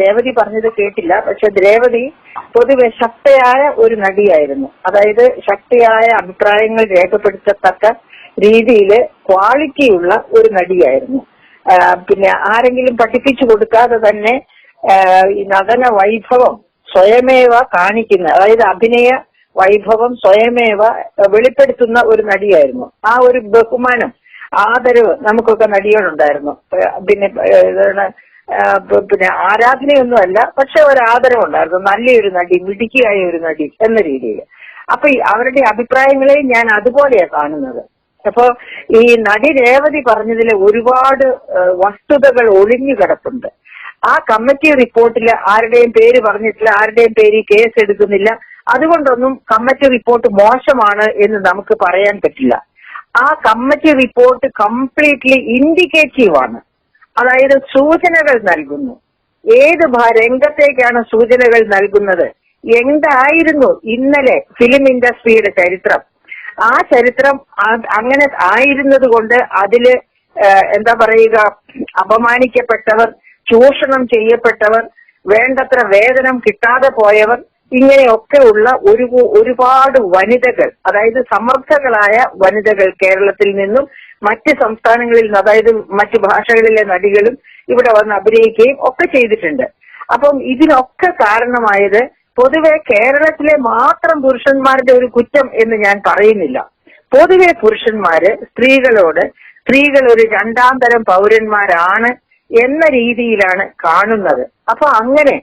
രേവതി പറഞ്ഞത് കേട്ടില്ല. പക്ഷെ രേവതി പൊതുവെ ശക്തയായ ഒരു നടിയായിരുന്നു. അതായത് ശക്തിയായ അഭിപ്രായങ്ങൾ രേഖപ്പെടുത്തത്തക്ക രീതിയിൽ ക്വാളിറ്റിയുള്ള ഒരു നടിയായിരുന്നു. പിന്നെ ആരെങ്കിലും പഠിപ്പിച്ചു കൊടുക്കാതെ തന്നെ ഈ നടന വൈഭവം സ്വയമേവ കാണിക്കുന്ന അതായത് അഭിനയ വൈഭവം സ്വയമേവ വെളിപ്പെടുത്തുന്ന ഒരു നടിയായിരുന്നു. ആ ഒരു ബഹുമാനം ആദരവ് നമുക്കൊക്കെ നടിയോടുണ്ടായിരുന്നു. ഏഹ് പിന്നെ പിന്നെ ആരാധനയൊന്നുമല്ല പക്ഷെ ഒരു ആദരവുണ്ടായിരുന്നു നല്ലൊരു നടി മിടുക്കിയായ ഒരു നടി എന്ന രീതിയിൽ. അപ്പൊ അവരുടെ അഭിപ്രായങ്ങളെ ഞാൻ അതുപോലെയാ കാണുന്നത്. അപ്പോ ഈ നടി രേവതി പറഞ്ഞതിൽ ഒരുപാട് വസ്തുതകൾ ഒളിഞ്ഞു കിടപ്പുണ്ട്. ആ കമ്മിറ്റി റിപ്പോർട്ടിൽ ആരുടെയും പേര് പറഞ്ഞിട്ടില്ല ആരുടെയും പേര് കേസ് എടുക്കുന്നില്ല. അതുകൊണ്ടൊന്നും കമ്മിറ്റി റിപ്പോർട്ട് മോശമാണ് എന്ന് നമുക്ക് പറയാൻ പറ്റില്ല. ആ കമ്മിറ്റി റിപ്പോർട്ട് കംപ്ലീറ്റ്ലി ഇൻഡിക്കേറ്റീവ് ആണ് അതായത് സൂചനകൾ നൽകുന്നു. ഏത് രംഗത്തേക്കാണ് സൂചനകൾ നൽകുന്നത്? എന്തായിരുന്നു ഇന്നലെ ഫിലിം ഇൻഡസ്ട്രിയുടെ ചരിത്രം? ആ ചരിത്രം അങ്ങനെ ആയിരുന്നത് കൊണ്ട് അതിൽ എന്താ പറയുക അപമാനിക്കപ്പെട്ടവർ ചൂഷണം ചെയ്യപ്പെട്ടവർ വേണ്ടത്ര വേതനം കിട്ടാതെ പോയവർ ഇങ്ങനെയൊക്കെ ഉള്ള ഒരു ഒരുപാട് വനിതകൾ അതായത് സമർത്ഥകളായ വനിതകൾ കേരളത്തിൽ നിന്നും മറ്റ് സംസ്ഥാനങ്ങളിൽ നിന്ന് അതായത് മറ്റ് ഭാഷകളിലെ നടികളും ഇവിടെ വന്ന് അഭിനയിക്കുകയും ഒക്കെ ചെയ്തിട്ടുണ്ട്. അപ്പം ഇതിനൊക്കെ കാരണമായത് പൊതുവെ കേരളത്തിലെ മാത്രം പുരുഷന്മാരുടെ ഒരു കുറ്റം എന്ന് ഞാൻ പറയുന്നില്ല. പൊതുവെ പുരുഷന്മാര് സ്ത്രീകളോട് സ്ത്രീകൾ ഒരു രണ്ടാം തരം പൗരന്മാരാണ് എന്ന രീതിയിലാണ് കാണുന്നത്. അപ്പൊ അങ്ങനെ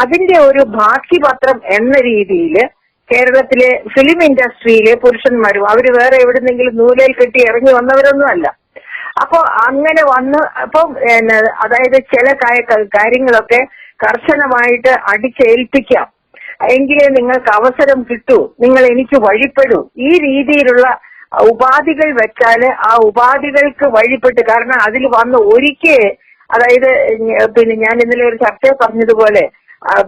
അതിന്റെ ഒരു ബാക്കി പത്രം എന്ന രീതിയിൽ കേരളത്തിലെ ഫിലിം ഇൻഡസ്ട്രിയിലെ പുരുഷന്മാരും അവർ വേറെ എവിടുന്നെങ്കിലും നൂലയിൽ കെട്ടി ഇറങ്ങി വന്നവരൊന്നും അല്ല അപ്പോ അങ്ങനെ വന്ന് അപ്പം അതായത് ചില കാര്യങ്ങളൊക്കെ കർശനമായിട്ട് അടിച്ചേൽപ്പിക്കാം. എങ്കിലേ നിങ്ങൾക്ക് അവസരം കിട്ടൂ. നിങ്ങൾ എനിക്ക് വഴിപ്പെടൂ. ഈ രീതിയിലുള്ള ഉപാധികൾ വെച്ചാൽ ആ ഉപാധികൾക്ക് വഴിപ്പെട്ട് കാരണം അതിൽ വന്ന് ഒരിക്കേ അതായത് പിന്നെ ഞാൻ ഇന്നലെ ഒരു ചർച്ച പറഞ്ഞതുപോലെ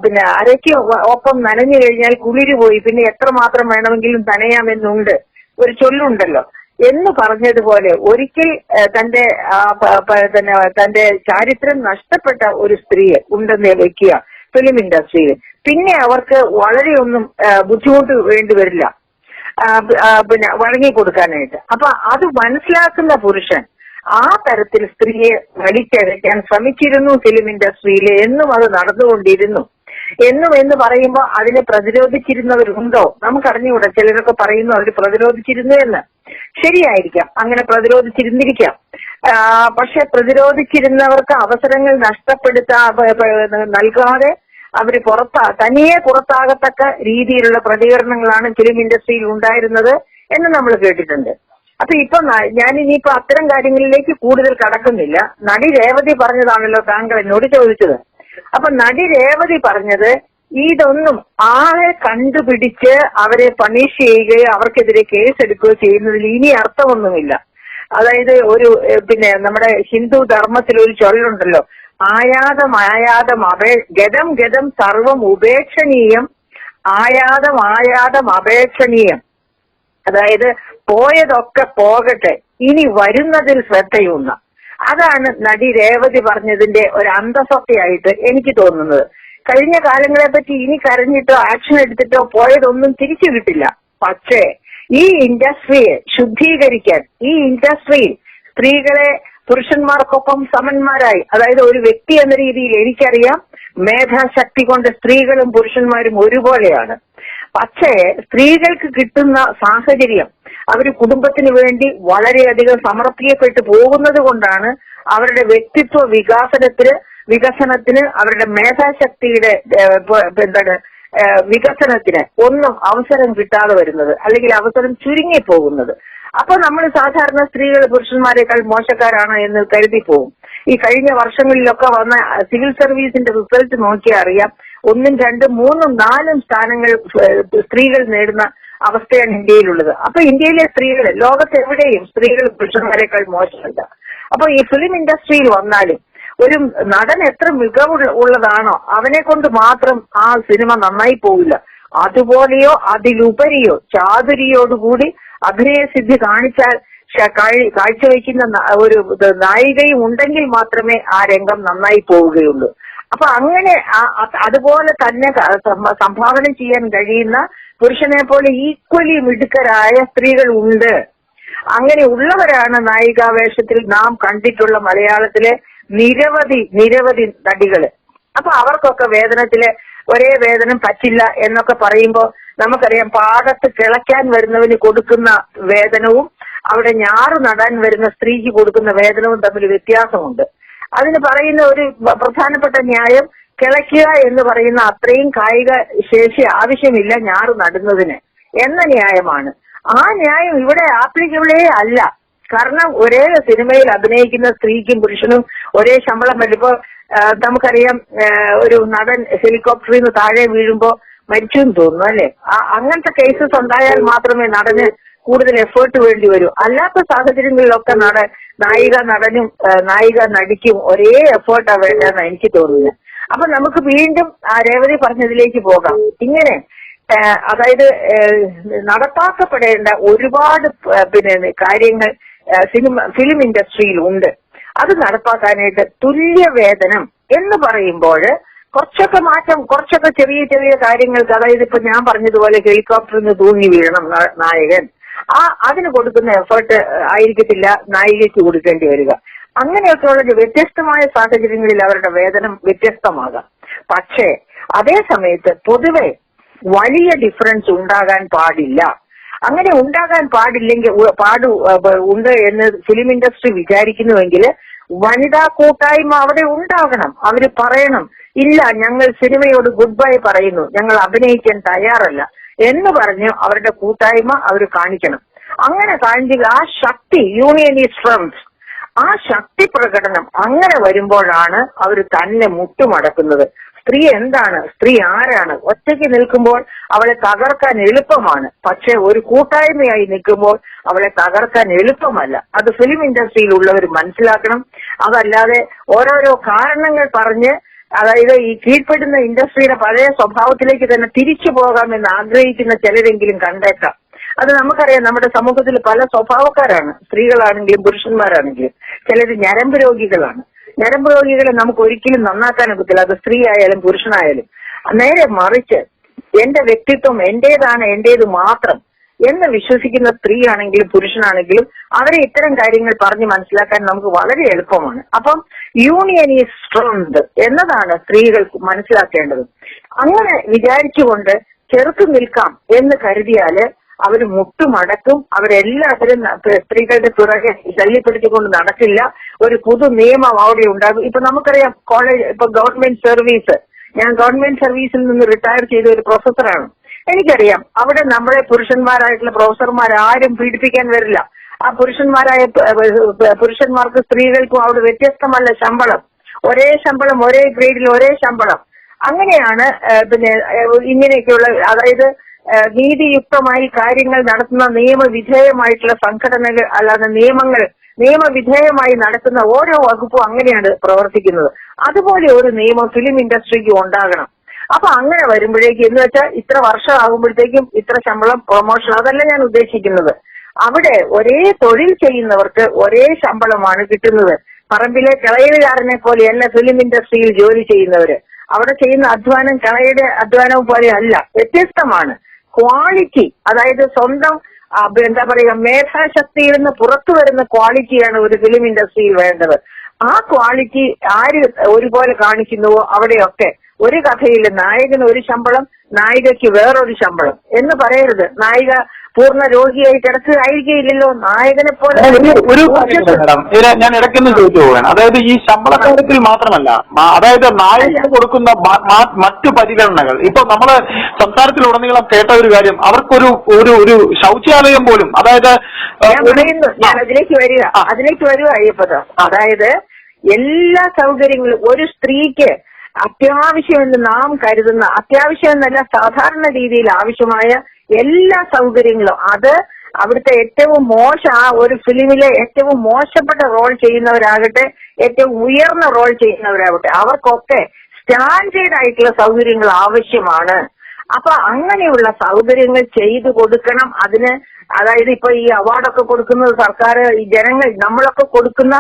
പിന്നെ അരയ്ക്ക് ഒപ്പം നനഞ്ഞു കഴിഞ്ഞാൽ കുളിര് പോയി. പിന്നെ എത്ര മാത്രം വേണമെങ്കിലും നനയാമെന്നുണ്ട്. ഒരു ചൊല്ലുണ്ടല്ലോ. എന്ന് പറഞ്ഞതുപോലെ ഒരിക്കൽ തന്റെ ആ, പ- പ- തന്നെ തന്റെ ചാരിത്രം നഷ്ടപ്പെട്ട ഒരു സ്ത്രീയെ ഉണ്ടെന്ന് വെക്കുക ഫിലിം ഇൻഡസ്ട്രിയിൽ പിന്നെ അവർക്ക് വളരെയൊന്നും ബുദ്ധിമുട്ട് വേണ്ടി വരില്ല. പിന്നെ വഴങ്ങി കൊടുക്കാനായിട്ട് അപ്പൊ അത് മനസ്സിലാക്കുന്ന പുരുഷൻ ആ തരത്തിൽ സ്ത്രീയെ വലിച്ചഴയ്ക്കാൻ ശ്രമിച്ചിരുന്നു ഫിലിം ഇൻഡസ്ട്രിയിൽ എന്നും അത് നടന്നുകൊണ്ടിരുന്നു. എന്നും എന്ന് പറയുമ്പോൾ അതിനെ പ്രതിരോധിച്ചിരുന്നവരുണ്ടോ? നമുക്കറിഞ്ഞുകൂടാ ചിലരൊക്കെ പറയുന്നു അവർ പ്രതിരോധിച്ചിരുന്നു എന്ന്. ശരിയായിരിക്കാം അങ്ങനെ പ്രതിരോധിച്ചിരുന്നിരിക്കാം. പക്ഷെ പ്രതിരോധിച്ചിരുന്നവർക്ക് അവസരങ്ങൾ നഷ്ടപ്പെടുത്താ നൽകാതെ അവർ പുറത്താ തനിയെ പുറത്താകത്തക്ക രീതിയിലുള്ള പ്രതികരണങ്ങളാണ് ഫിലിം ഇൻഡസ്ട്രിയിൽ ഉണ്ടായിരുന്നത് എന്ന് നമ്മൾ കേട്ടിട്ടുണ്ട്. അപ്പൊ ഇപ്പൊ ഞാൻ ഇനിയിപ്പോ അത്തരം കാര്യങ്ങളിലേക്ക് കൂടുതൽ കടക്കുന്നില്ല. നടി രേവതി പറഞ്ഞതാണല്ലോ താങ്കൾ എന്നോട് ചോദിച്ചത്. അപ്പൊ നടി രേവതി പറഞ്ഞത് ഇതൊന്നും ആളെ കണ്ടുപിടിച്ച് അവരെ പണിഷ് ചെയ്യുകയോ അവർക്കെതിരെ കേസ് എടുക്കുകയോ ചെയ്യുന്നതിൽ ഇനി അർത്ഥമൊന്നുമില്ല. അതായത് ഒരു പിന്നെ നമ്മുടെ ഹിന്ദു ധർമ്മത്തിൽ ഒരു ചൊല്ലുണ്ടല്ലോ. ആയാതം ആയാതം അപേ ഗതം ഗതം സർവം ഉപേക്ഷണീയം. ആയാതം ആയാതം അപേക്ഷണീയം. അതായത് പോയതൊക്കെ പോകട്ടെ ഇനി വരുന്നതിൽ ശ്രദ്ധയൂന്ന അതാണ് നടി രേവതി പറഞ്ഞതിന്റെ ഒരു അന്തസത്തയായിട്ട് എനിക്ക് തോന്നുന്നത്. കഴിഞ്ഞ കാലങ്ങളെ പറ്റി ഇനി കരഞ്ഞിട്ടോ ആക്ഷൻ എടുത്തിട്ടോ പോയതൊന്നും തിരിച്ചു കിട്ടില്ല. പക്ഷേ ഈ ഇൻഡസ്ട്രിയെ ശുദ്ധീകരിക്കാൻ ഈ ഇൻഡസ്ട്രിയിൽ സ്ത്രീകളെ പുരുഷന്മാർക്കൊപ്പം സമന്മാരായി അതായത് ഒരു വ്യക്തി എന്ന രീതിയിൽ എനിക്കറിയാം മേധാശക്തി കൊണ്ട് സ്ത്രീകളും പുരുഷന്മാരും ഒരുപോലെയാണ്. പക്ഷേ സ്ത്രീകൾക്ക് കിട്ടുന്ന സാഹചര്യം അവർ കുടുംബത്തിന് വേണ്ടി വളരെയധികം സമർപ്പിക്കപ്പെട്ടു പോകുന്നത് കൊണ്ടാണ് അവരുടെ വ്യക്തിത്വ വികാസനത്തിന് വികസനത്തിന് അവരുടെ മേധാശക്തിയുടെ എന്താണ് വികസനത്തിന് ഒന്നും അവസരം കിട്ടാതെ വരുന്നത് അല്ലെങ്കിൽ അവസരം ചുരുങ്ങി പോകുന്നത് അപ്പൊ നമ്മൾ സാധാരണ സ്ത്രീകൾ പുരുഷന്മാരെക്കാൾ മോശക്കാരാണ് എന്ന് കരുതി പോകും ഈ കഴിഞ്ഞ വർഷങ്ങളിലൊക്കെ വന്ന സിവിൽ സർവീസിന്റെ റിസൾട്ട് നോക്കിയാൽ അറിയാം. ഒന്നും രണ്ടും മൂന്നും നാലും സ്ഥാനങ്ങൾ സ്ത്രീകൾ നേടുന്ന അവസ്ഥയാണ് ഇന്ത്യയിലുള്ളത്. അപ്പൊ ഇന്ത്യയിലെ സ്ത്രീകൾ ലോകത്ത് എവിടെയും സ്ത്രീകൾ പുരുഷന്മാരെക്കാൾ മോശമല്ല. അപ്പൊ ഈ ഫിലിം ഇൻഡസ്ട്രിയിൽ വന്നാലും ഒരു നടൻ എത്ര മികവുള്ള ഉള്ളതാണോ അവനെ കൊണ്ട് മാത്രം ആ സിനിമ നന്നായി പോവില്ല. അതുപോലെയോ അതിലുപരിയോ ചാതുരിയോടുകൂടി അഭിനയസിദ്ധി കാണിച്ചാൽ കാഴ്ചവെക്കുന്ന ഒരു നായികയും ഉണ്ടെങ്കിൽ മാത്രമേ ആ രംഗം നന്നായി പോവുകയുള്ളൂ. അപ്പൊ അങ്ങനെ അതുപോലെ തന്നെ സംഭാവന ചെയ്യാൻ കഴിയുന്ന പുരുഷനെ പോലെ ഈക്വലി മിടുക്കരായ സ്ത്രീകൾ ഉണ്ട് അങ്ങനെ ഉള്ളവരാണ് നായികാവേഷത്തിൽ നാം കണ്ടിട്ടുള്ള മലയാളത്തിലെ നിരവധി നിരവധി നടികൾ. അപ്പൊ അവർക്കൊക്കെ വേദനത്തിലെ ഒരേ വേതനം പറ്റില്ല എന്നൊക്കെ പറയുമ്പോൾ നമുക്കറിയാം പാടത്ത് കിളയ്ക്കാൻ വരുന്നവന് കൊടുക്കുന്ന വേദനവും അവിടെ ഞാറ് നടാൻ വരുന്ന സ്ത്രീക്ക് കൊടുക്കുന്ന വേദനവും തമ്മിൽ വ്യത്യാസമുണ്ട്. അതിന് പറയുന്ന ഒരു പ്രധാനപ്പെട്ട ന്യായം കിളയ്ക്കുക എന്ന് പറയുന്ന അത്രയും കായിക ശേഷി ആവശ്യമില്ല ഞാറ് നടുന്നതിന് എന്ന ന്യായമാണ്. ആ ന്യായം ഇവിടെ ആപ്ലിക്കബിളേ അല്ല. കാരണം ഒരേ സിനിമയിൽ അഭിനയിക്കുന്ന സ്ത്രീക്കും പുരുഷനും ഒരേ ശമ്പളം വരുമ്പോ നമുക്കറിയാം ഒരു നടൻ ഹെലികോപ്റ്ററിൽ നിന്ന് താഴെ വീഴുമ്പോ മരിച്ചു എന്ന് തോന്നുന്നു അല്ലെ? അങ്ങനത്തെ കേസസ് ഉണ്ടായാൽ മാത്രമേ നടന് കൂടുതൽ എഫേർട്ട് വേണ്ടി വരും. അല്ലാത്ത സാഹചര്യങ്ങളിലൊക്കെ നട നായിക നടനും നായിക നടിക്കും ഒരേ എഫേർട്ടാണ് വേണ്ടതെന്ന് എനിക്ക് തോന്നുന്നത്. അപ്പൊ നമുക്ക് വീണ്ടും ആ രേവതി പറഞ്ഞതിലേക്ക് പോകാം. ഇങ്ങനെ അതായത് നടപ്പാക്കപ്പെടേണ്ട ഒരുപാട് പിന്നെ കാര്യങ്ങൾ സിനിമ ഫിലിം ഇൻഡസ്ട്രിയിൽ ഉണ്ട്. അത് നടപ്പാക്കാനായിട്ട് തുല്യ വേതനം എന്ന് പറയുമ്പോൾ കുറച്ചൊക്കെ മാറ്റം കുറച്ചൊക്കെ ചെറിയ ചെറിയ കാര്യങ്ങൾക്ക് അതായത് ഇപ്പൊ ഞാൻ പറഞ്ഞതുപോലെ ഹെലികോപ്റ്ററിൽ നിന്ന് തൂങ്ങി വീഴണം നായകൻ. ആ അതിന് കൊടുക്കുന്ന എഫേർട്ട് ആയിരിക്കത്തില്ല. നായികയ്ക്ക് കൊടുക്കേണ്ടി വരിക. അങ്ങനെയൊക്കെയുള്ള വ്യത്യസ്തമായ സാഹചര്യങ്ങളിൽ അവരുടെ വേതനം വ്യത്യസ്തമാകാം. പക്ഷേ അതേ സമയത്ത് പൊതുവെ വലിയ ഡിഫറൻസ് ഉണ്ടാകാൻ പാടില്ല. അങ്ങനെ ഉണ്ടാകാൻ പാടില്ലെങ്കിൽ പാടു ഉണ്ട് എന്ന് ഫിലിം ഇൻഡസ്ട്രി വിചാരിക്കുന്നുവെങ്കിൽ വനിതാ കൂട്ടായ്മ അവിടെ ഉണ്ടാകണം. അവർ പറയണം ഇല്ല ഞങ്ങൾ സിനിമയോട് ഗുഡ് ബൈ പറയുന്നു. ഞങ്ങൾ അഭിനയിക്കാൻ തയ്യാറല്ല. എന്ന് പറഞ്ഞ് അവരുടെ കൂട്ടായ്മ അവർ കാണിക്കണം. അങ്ങനെ കാണിച്ച ആ ശക്തി യൂണിയൻ ഈ സ്ട്രെങ്ത് ആ ശക്തി പ്രകടനം അങ്ങനെ വരുമ്പോഴാണ് അവർ തന്നെ മുട്ടുമടക്കുന്നത്. സ്ത്രീ എന്താണ്? സ്ത്രീ ആരാണ്? ഒറ്റയ്ക്ക് നിൽക്കുമ്പോൾ അവളെ തകർക്കാൻ എളുപ്പമാണ്. പക്ഷെ ഒരു കൂട്ടായ്മയായി നിൽക്കുമ്പോൾ അവളെ തകർക്കാൻ എളുപ്പമല്ല. അത് ഫിലിം ഇൻഡസ്ട്രിയിൽ ഉള്ളവർ മനസ്സിലാക്കണം. അതല്ലാതെ ഓരോരോ കാരണങ്ങൾ പറഞ്ഞ് അതായത് ഈ കീഴ്പ്പെടുന്ന ഇൻഡസ്ട്രിയുടെ പഴയ സ്വഭാവത്തിലേക്ക് തന്നെ തിരിച്ചു പോകാമെന്ന് ആഗ്രഹിക്കുന്ന ചിലരെങ്കിലും കണ്ടേക്കാം. അത് നമുക്കറിയാം നമ്മുടെ സമൂഹത്തിൽ പല സ്വഭാവക്കാരാണ്. സ്ത്രീകളാണെങ്കിലും പുരുഷന്മാരാണെങ്കിലും ചിലർ ഞരമ്പ് രോഗികളാണ്. ഞരമ്പ് രോഗികളെ നമുക്ക് ഒരിക്കലും നന്നാക്കാൻ ഒക്കത്തില്ല. അത് സ്ത്രീ ആയാലും പുരുഷനായാലും. നേരെ മറിച്ച് എന്റെ വ്യക്തിത്വം എന്റേതാണ് എന്റേത് മാത്രം എന്ന് വിശ്വസിക്കുന്ന സ്ത്രീയാണെങ്കിലും പുരുഷനാണെങ്കിലും അവരെ ഇത്തരം കാര്യങ്ങൾ പറഞ്ഞ് മനസ്സിലാക്കാൻ നമുക്ക് വളരെ എളുപ്പമാണ്. അപ്പം യൂണിയൻ ഈസ് സ്ട്രെങ്ത് എന്നതാണ് സ്ത്രീകൾ മനസ്സിലാക്കേണ്ടത്. അങ്ങനെ വിചാരിച്ചുകൊണ്ട് ചെറുത്തു നിൽക്കാം എന്ന് കരുതിയാൽ അവർ മുട്ടുമടക്കും. അവരെല്ലാവരും സ്ത്രീകളുടെ പിറകെ ശല്യപ്പെടുത്തിക്കൊണ്ട് നടക്കില്ല. ഒരു പുതു നിയമം അവിടെ ഉണ്ടാകും. ഇപ്പൊ നമുക്കറിയാം കോളേജ് ഇപ്പൊ ഗവൺമെന്റ് സർവീസ് ഞാൻ ഗവൺമെന്റ് സർവീസിൽ നിന്ന് റിട്ടയർ ചെയ്ത ഒരു പ്രൊഫസറാണ് എനിക്കറിയാം. അവിടെ നമ്മുടെ പുരുഷന്മാരായിട്ടുള്ള പ്രൊഫസർമാർ ആരും പീഡിപ്പിക്കാൻ വരില്ല. ആ പുരുഷന്മാരായ പുരുഷന്മാർക്ക് സ്ത്രീകൾക്കും അവിടെ വ്യത്യസ്തമല്ല ശമ്പളം. ഒരേ ശമ്പളം ഒരേ ഗ്രേഡിൽ ഒരേ ശമ്പളം. അങ്ങനെയാണ് പിന്നെ ഇങ്ങനെയൊക്കെയുള്ള അതായത് നീതിയുക്തമായി കാര്യങ്ങൾ നടത്തുന്ന നിയമവിധേയമായിട്ടുള്ള സംഘടനകൾ അല്ലാതെ നിയമങ്ങൾ നിയമവിധേയമായി നടത്തുന്ന ഓരോ വകുപ്പും അങ്ങനെയാണ് പ്രവർത്തിക്കുന്നത്. അതുപോലെ ഒരു നിയമം ഫിലിം ഇൻഡസ്ട്രിക്ക് ഉണ്ടാകണം. അപ്പൊ അങ്ങനെ വരുമ്പോഴേക്കും എന്ന് വെച്ചാൽ ഇത്ര വർഷം ആകുമ്പോഴത്തേക്കും ഇത്ര ശമ്പളം പ്രൊമോഷൻ അതല്ല ഞാൻ ഉദ്ദേശിക്കുന്നത്. അവിടെ ഒരേ തൊഴിൽ ചെയ്യുന്നവർക്ക് ഒരേ ശമ്പളമാണ് കിട്ടുന്നത്. പറമ്പിലെ കിളയിലുകാരനെ പോലെ അല്ല ഫിലിം ഇൻഡസ്ട്രിയിൽ ജോലി ചെയ്യുന്നവര്. അവിടെ ചെയ്യുന്ന അധ്വാനം കിളയുടെ അധ്വാനവും പോലെ അല്ല വ്യത്യസ്തമാണ്. ക്വാളിറ്റി അതായത് സ്വന്തം എന്താ പറയുക മേധാശക്തിയിൽ നിന്ന് പുറത്തു വരുന്ന ക്വാളിറ്റിയാണ് ഒരു ഫിലിം ഇൻഡസ്ട്രിയിൽ വേണ്ടത്. ആ ക്വാളിറ്റി ആര് ഒരുപോലെ കാണിക്കുന്നുവോ അവിടെയൊക്കെ ഒരു കഥയിൽ നായകന് ഒരു ശമ്പളം നായികയ്ക്ക് വേറൊരു ശമ്പളം എന്ന് പറയരുത്. നായിക പൂർണ രോഗിയായി കിടക്കുകയായിരിക്കില്ലല്ലോ. നായകനെ പോലെ ഒരു മാഡം. ഞാൻ ഇടയ്ക്കൊന്ന് ചോദിച്ചു പോവാണ് അതായത് ഈ ശമ്പള കാര്യത്തിൽ മാത്രമല്ല അതായത് നായകന് കൊടുക്കുന്ന മറ്റു പരിഗണനകൾ. ഇപ്പൊ നമ്മൾ സംസാരത്തിൽ ഉടനീളം കേട്ട ഒരു കാര്യം അവർക്കൊരു ഒരു ഒരു ശൗചാലയം പോലും അതായത് ഞാൻ ഒരു- പറയുന്നു ഞാൻ അതിലേക്ക് വരിക. അതിലേക്ക് വരിക അയ്യപ്പത അതായത് എല്ലാ സൗകര്യങ്ങളും ഒരു സ്ത്രീക്ക് അത്യാവശ്യമെന്ന് നാം കരുതുന്ന അത്യാവശ്യം എന്നല്ല സാധാരണ രീതിയിൽ ആവശ്യമായ എല്ലാ സൗകര്യങ്ങളും. അത് അവിടുത്തെ ഏറ്റവും മോശ ആ ഒരു ഫിലിമിലെ ഏറ്റവും മോശപ്പെട്ട റോൾ ചെയ്യുന്നവരാകട്ടെ ഏറ്റവും ഉയർന്ന റോൾ ചെയ്യുന്നവരാകട്ടെ അവർക്കൊക്കെ സ്റ്റാൻഡേർഡ് ആയിട്ടുള്ള സൗകര്യങ്ങൾ ആവശ്യമാണ്. അപ്പൊ അങ്ങനെയുള്ള സൗകര്യങ്ങൾ ചെയ്തു കൊടുക്കണം. അതിന് അതായത് ഇപ്പൊ ഈ അവാർഡൊക്കെ കൊടുക്കുന്നത് സർക്കാർ ഈ ജനങ്ങൾ നമ്മളൊക്കെ കൊടുക്കുന്ന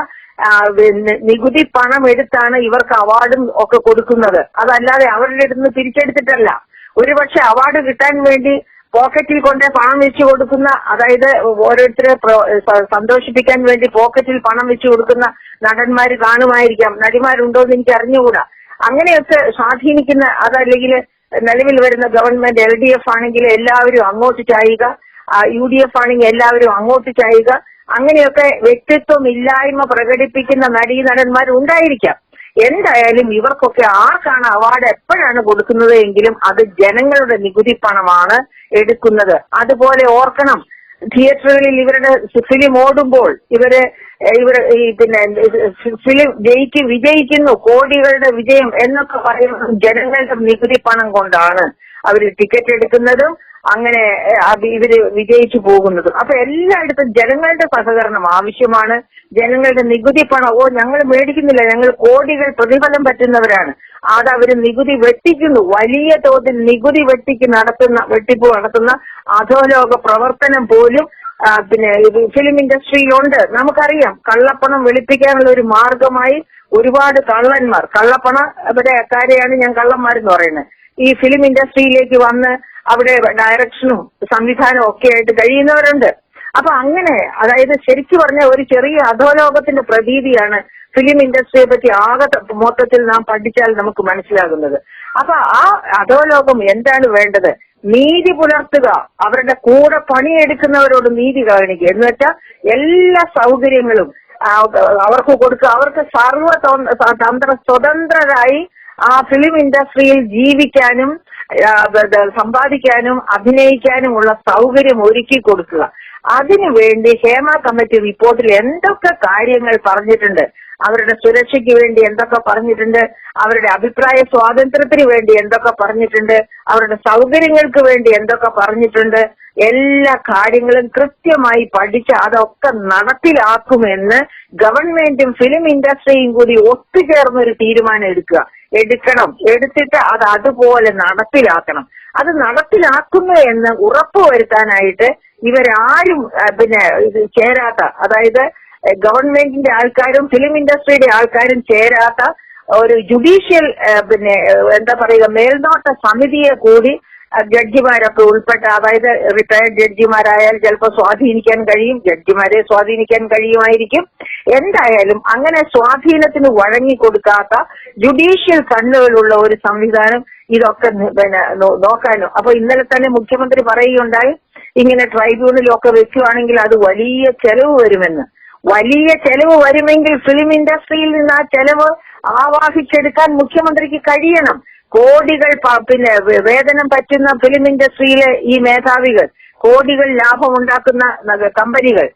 നികുതി പണം എടുത്താണ് ഇവർക്ക് അവാർഡും ഒക്കെ കൊടുക്കുന്നത്. അതല്ലാതെ അവരുടെ അടുത്ത് നിന്ന് പിരിച്ചെടുത്തിട്ടല്ല. ഒരുപക്ഷെ അവാർഡ് കിട്ടാൻ വേണ്ടി പോക്കറ്റിൽ കൊണ്ട് പണം വെച്ചു കൊടുക്കുന്ന അതായത് ഓരോരുത്തരെ സന്തോഷിപ്പിക്കാൻ വേണ്ടി പോക്കറ്റിൽ പണം വെച്ചു കൊടുക്കുന്ന നടന്മാർ കാണുമായിരിക്കാം. നടിമാരുണ്ടോ എന്ന് എനിക്ക് അറിഞ്ഞുകൂടാ. അങ്ങനെയൊക്കെ സ്വാധീനിക്കുന്ന അതല്ലെങ്കിൽ നിലവിൽ വരുന്ന ഗവൺമെന്റ് എൽ ഡി എഫ് ആണെങ്കിൽ എല്ലാവരും അങ്ങോട്ട് ചായുക. യു ഡി എഫ് ആണെങ്കിൽ എല്ലാവരും അങ്ങോട്ട് ചായുക. അങ്ങനെയൊക്കെ വ്യക്തിത്വം ഇല്ലായ്മ പ്രകടിപ്പിക്കുന്ന നടീനടന്മാർ ഉണ്ടായിരിക്കാം. എന്തായാലും ഇവർക്കൊക്കെ ആർക്കാണ് അവാർഡ് എപ്പോഴാണ് കൊടുക്കുന്നത് എങ്കിലും അത് ജനങ്ങളുടെ നികുതി പണമാണ് എടുക്കുന്നത്. അതുപോലെ ഓർക്കണം തിയേറ്ററുകളിൽ ഇവരുടെ ഫിലിം ഓടുമ്പോൾ ഇവർ ഇവർ ഈ പിന്നെ ഫിലിം ജയിക്ക് വിജയിക്കുന്നു കോടികളുടെ വിജയം എന്നൊക്കെ പറയുന്നത് ജനങ്ങളുടെ നികുതി പണം കൊണ്ടാണ് അവർ ടിക്കറ്റ് എടുക്കുന്നതും അങ്ങനെ ഇവർ വിജയിച്ചു പോകുന്നതും. അപ്പൊ എല്ലായിടത്തും ജനങ്ങളുടെ സഹകരണം ആവശ്യമാണ്. ജനങ്ങളുടെ നികുതി പണം ഓ ഞങ്ങൾ മേടിക്കുന്നില്ല. ഞങ്ങൾ കോടികൾ പ്രതിഫലം പറ്റുന്നവരാണ്. അത് അവർ നികുതി വെട്ടിക്കുന്നു. വലിയ തോതിൽ നികുതി വെട്ടിക്ക് നടത്തുന്ന വെട്ടിപ്പ് നടത്തുന്ന അധോലോക പ്രവർത്തനം പോലും പിന്നെ ഫിലിം ഇൻഡസ്ട്രിയിലുണ്ട്. നമുക്കറിയാം കള്ളപ്പണം വെളുപ്പിക്കാനുള്ള ഒരു മാർഗമായി ഒരുപാട് കള്ളന്മാർ കള്ളപ്പണ ഇവിടെ കാര്യമാണ് ഞാൻ കള്ളന്മാരെന്ന് പറയുന്നത്. ഈ ഫിലിം ഇൻഡസ്ട്രിയിലേക്ക് വന്ന് അവിടെ ഡയറക്ഷനും സംവിധാനവും ഒക്കെ ആയിട്ട് കഴിയുന്നവരുണ്ട്. അപ്പൊ അങ്ങനെ അതായത് ശരിക്കു പറഞ്ഞ ഒരു ചെറിയ അധോലോകത്തിന്റെ പ്രതീതിയാണ് ഫിലിം ഇൻഡസ്ട്രിയെ പറ്റി ആകെ മൊത്തത്തിൽ നാം പഠിച്ചാൽ നമുക്ക് മനസ്സിലാകുന്നത്. അപ്പൊ ആ അധോലോകം എന്താണ് വേണ്ടത്? നീതി പുലർത്തുക. അവരുടെ കൂടെ പണിയെടുക്കുന്നവരോട് നീതി കാണിക്കുക. എന്ന് വെച്ചാൽ എല്ലാ സൗകര്യങ്ങളും അവർക്ക് കൊടുക്കുക. അവർക്ക് സർവ തൊ- തന്ത്ര സ്വതന്ത്രരായി ആ ഫിലിം ഇൻഡസ്ട്രിയിൽ ജീവിക്കാനും സമ്പാദിക്കാനും അഭിനയിക്കാനും ഉള്ള സൗകര്യം ഒരുക്കി കൊടുക്കുക. അതിനുവേണ്ടി ഹേമ കമ്മിറ്റി റിപ്പോർട്ടിൽ എന്തൊക്കെ കാര്യങ്ങൾ പറഞ്ഞിട്ടുണ്ട്? അവരുടെ സുരക്ഷയ്ക്ക് വേണ്ടി എന്തൊക്കെ പറഞ്ഞിട്ടുണ്ട്? അവരുടെ അഭിപ്രായ സ്വാതന്ത്ര്യത്തിന് വേണ്ടി എന്തൊക്കെ പറഞ്ഞിട്ടുണ്ട്? അവരുടെ സൗകര്യങ്ങൾക്ക് വേണ്ടി എന്തൊക്കെ പറഞ്ഞിട്ടുണ്ട്? എല്ലാ കാര്യങ്ങളും കൃത്യമായി പഠിച്ച് അതൊക്കെ നടപ്പിലാക്കുമെന്ന് ഗവൺമെന്റും ഫിലിം ഇൻഡസ്ട്രിയും കൂടി ഒത്തുചേർന്ന് ഒരു തീരുമാനം എടുക്കുക. എടുക്കണം. എടുത്തിട്ട് അത് അതുപോലെ നടപ്പിലാക്കണം. അത് നടപ്പിലാക്കുന്നു എന്ന് ഉറപ്പുവരുത്താനായിട്ട് ഇവരാരും പിന്നെ ചേരാത്ത അതായത് ഗവൺമെന്റിന്റെ ആൾക്കാരും ഫിലിം ഇൻഡസ്ട്രിയുടെ ആൾക്കാരും ചേരാത്ത ഒരു ജുഡീഷ്യൽ പിന്നെ എന്താ പറയുക മേൽനോട്ട സമിതിയെ കൂടി ജഡ്ജിമാരൊക്കെ ഉൾപ്പെട്ട അതായത് റിട്ടയർഡ് ജഡ്ജിമാരായാൽ ചിലപ്പോൾ സ്വാധീനിക്കാൻ കഴിയും ജഡ്ജിമാരെ സ്വാധീനിക്കാൻ കഴിയുമായിരിക്കും. എന്തായാലും അങ്ങനെ സ്വാധീനത്തിന് വഴങ്ങിക്കൊടുക്കാത്ത ജുഡീഷ്യൽ കണ്ണുകളുള്ള ഒരു സംവിധാനം ഇതൊക്കെ പിന്നെ നോക്കാനും. അപ്പൊ ഇന്നലെ തന്നെ മുഖ്യമന്ത്രി പറയുകയുണ്ടായി ഇങ്ങനെ ട്രൈബ്യൂണലൊക്കെ വെക്കുകയാണെങ്കിൽ അത് വലിയ ചെലവ് വരുമെന്ന്. വലിയ ചെലവ് വരുമെങ്കിൽ ഫിലിം ഇൻഡസ്ട്രിയിൽ നിന്ന് ആ ചെലവ് ആവാഹിച്ചെടുക്കാൻ മുഖ്യമന്ത്രിക്ക് കഴിയണം. കോടികൾ പിന്നെ വേതനം പറ്റുന്ന ഫിലിം ഇൻഡസ്ട്രിയിലെ ഈ മേധാവികൾ കോടികൾ ലാഭമുണ്ടാക്കുന്ന കമ്പനികൾ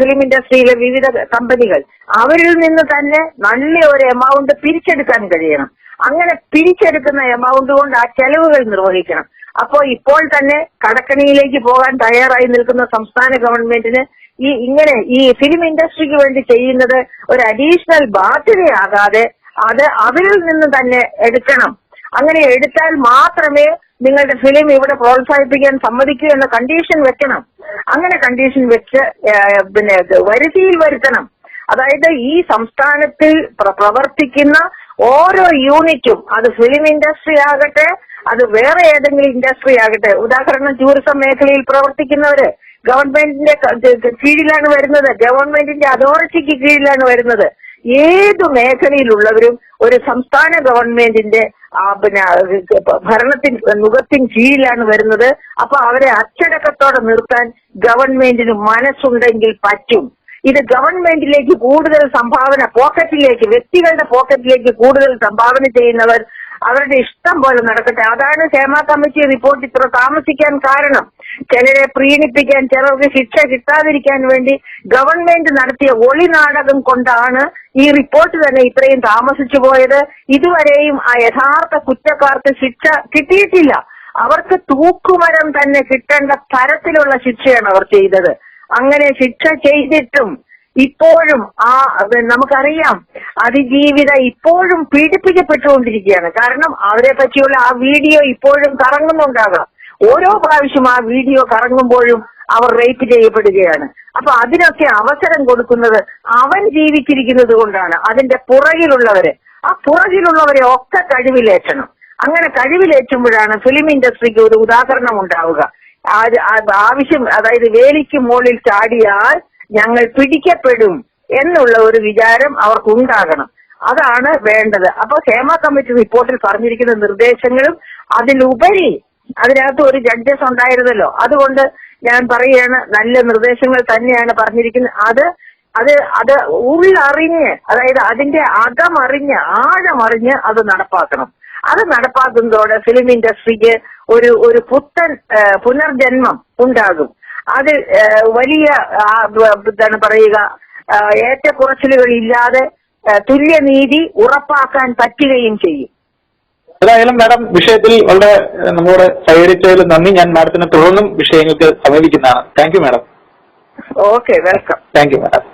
ഫിലിം ഇൻഡസ്ട്രിയിലെ വിവിധ കമ്പനികൾ അവരിൽ നിന്ന് തന്നെ നല്ല ഒരു എമൗണ്ട് പിരിച്ചെടുക്കാൻ കഴിയണം. അങ്ങനെ പിരിച്ചെടുക്കുന്ന എമൗണ്ട് കൊണ്ട് ആ ചെലവുകൾ നിർവഹിക്കണം. അപ്പോ ഇപ്പോൾ തന്നെ കടക്കണിയിലേക്ക് പോകാൻ തയ്യാറായി നിൽക്കുന്ന സംസ്ഥാന ഗവൺമെന്റിന് ഈ ഇങ്ങനെ ഈ ഫിലിം ഇൻഡസ്ട്രിക്ക് വേണ്ടി ചെയ്യുന്നത് ഒരു അഡീഷണൽ ബാധ്യതയാകാതെ അത് അവരിൽ നിന്ന് തന്നെ എടുക്കണം. അങ്ങനെ എടുത്താൽ മാത്രമേ നിങ്ങളുടെ ഫിലിം ഇവിടെ പ്രോത്സാഹിപ്പിക്കാൻ സമ്മതിക്കൂ എന്ന കണ്ടീഷൻ വെക്കണം. അങ്ങനെ കണ്ടീഷൻ വെച്ച് പിന്നെ വരുത്തിയിൽ വരുത്തണം. അതായത് ഈ സംസ്ഥാനത്തിൽ പ്രവർത്തിക്കുന്ന ഓരോ യൂണിറ്റും അത് ഫിലിം ഇൻഡസ്ട്രി ആകട്ടെ അത് വേറെ ഏതെങ്കിലും ഇൻഡസ്ട്രി ആകട്ടെ. ഉദാഹരണം ടൂറിസം മേഖലയിൽ പ്രവർത്തിക്കുന്നവര് ഗവൺമെന്റിന്റെ കീഴിലാണ് വരുന്നത്. ഗവൺമെന്റിന്റെ അതോറിറ്റിക്ക് കീഴിലാണ് വരുന്നത്. ഏതു മേഖലയിലുള്ളവരും ഒരു സംസ്ഥാന ഗവൺമെന്റിന്റെ പിന്നെ ഭരണത്തിൻ മുഖത്തിൻ കീഴിലാണ് വരുന്നത്. അപ്പൊ അവരെ അച്ചടക്കത്തോടെ നിർത്താൻ ഗവൺമെന്റിന് മനസ്സുണ്ടെങ്കിൽ പറ്റും. ഇത് ഗവൺമെന്റിലേക്ക് കൂടുതൽ സംഭാവന പോക്കറ്റിലേക്ക് വ്യക്തികളുടെ പോക്കറ്റിലേക്ക് കൂടുതൽ സംഭാവന ചെയ്യുന്നവർ അവരുടെ ഇഷ്ടം പോലെ നടക്കട്ടെ. അതാണ് ക്ഷേമ കമ്മിറ്റി റിപ്പോർട്ട് ഇത്ര താമസിക്കാൻ കാരണം. ചിലരെ പ്രീണിപ്പിക്കാൻ ചിലർക്ക് ശിക്ഷ കിട്ടാതിരിക്കാൻ വേണ്ടി ഗവൺമെന്റ് നടത്തിയ ഒളി നാടകം കൊണ്ടാണ് ഈ റിപ്പോർട്ട് തന്നെ ഇത്രയും താമസിച്ചു പോയത്. ഇതുവരെയും ആ യഥാർത്ഥ കുറ്റക്കാർക്ക് ശിക്ഷ കിട്ടിയിട്ടില്ല. അവർക്ക് തൂക്കുമരം തന്നെ കിട്ടേണ്ട തരത്തിലുള്ള ശിക്ഷയാണ് അവർ ചെയ്തത്. അങ്ങനെ ശിക്ഷ ചെയ്തിട്ടും ഇപ്പോഴും ആ നമുക്കറിയാം അതിജീവിത ഇപ്പോഴും പീഡിപ്പിക്കപ്പെട്ടുകൊണ്ടിരിക്കുകയാണ്. കാരണം അവരെ പറ്റിയുള്ള ആ വീഡിയോ ഇപ്പോഴും കറങ്ങുന്നുണ്ടാകാം. ഓരോ പ്രാവശ്യം ആ വീഡിയോ കറങ്ങുമ്പോഴും അവർ റേപ്പ് ചെയ്യപ്പെടുകയാണ്. അപ്പൊ അതിനൊക്കെ അവസരം കൊടുക്കുന്നത് അവൻ ജീവിച്ചിരിക്കുന്നത് കൊണ്ടാണ് അതിന്റെ പുറകിലുള്ളവര്. ആ പുറകിലുള്ളവരെ ഒക്കെ കഴിവിലേറ്റണം. അങ്ങനെ കഴിവിലേറ്റുമ്പോഴാണ് ഫിലിം ഇൻഡസ്ട്രിക്ക് ഒരു ഉദാഹരണം ഉണ്ടാവുക. ആവശ്യം അതായത് വേലിക്ക് മുകളിൽ ചാടിയാൽ ഞങ്ങൾ പിടിക്കപ്പെടും എന്നുള്ള ഒരു വിചാരം അവർക്കുണ്ടാകണം. അതാണ് വേണ്ടത്. അപ്പൊ ക്ഷേമ കമ്മിറ്റി റിപ്പോർട്ടിൽ പറഞ്ഞിരിക്കുന്ന നിർദ്ദേശങ്ങളും അതിലുപരി അതിനകത്ത് ഒരു ജഡ്ജസ് ഉണ്ടായിരുന്നല്ലോ. അതുകൊണ്ട് ഞാൻ പറയുകയാണ് നല്ല നിർദ്ദേശങ്ങൾ തന്നെയാണ് പറഞ്ഞിരിക്കുന്നത്. അത് അത് അത് ഉള്ളറിഞ്ഞ് അതായത് അതിന്റെ അകമറിഞ്ഞ് ആഴമറിഞ്ഞ് അത് നടപ്പാക്കണം. അത് നടപ്പാക്കുന്നതോടെ ഫിലിം ഇൻഡസ്ട്രിക്ക് ഒരു ഒരു പുത്തൻ പുനർജന്മം ഉണ്ടാകും. അത് വലിയ എന്താണ് പറയുക ഏറ്റക്കുറച്ചിലുകൾ ഇല്ലാതെ തുല്യനീതി ഉറപ്പാക്കാൻ പറ്റുകയും ചെയ്യും. ഏതായാലും മാഡം വിഷയത്തിൽ വളരെ നമ്മളോട് സഹകരിച്ചതിൽ നന്ദി. ഞാൻ മാഡത്തിന് തുടർന്നും വിഷയങ്ങൾക്ക് സമീപിക്കുന്നതാണ്. Thank you madam. Okay welcome. Thank you madam.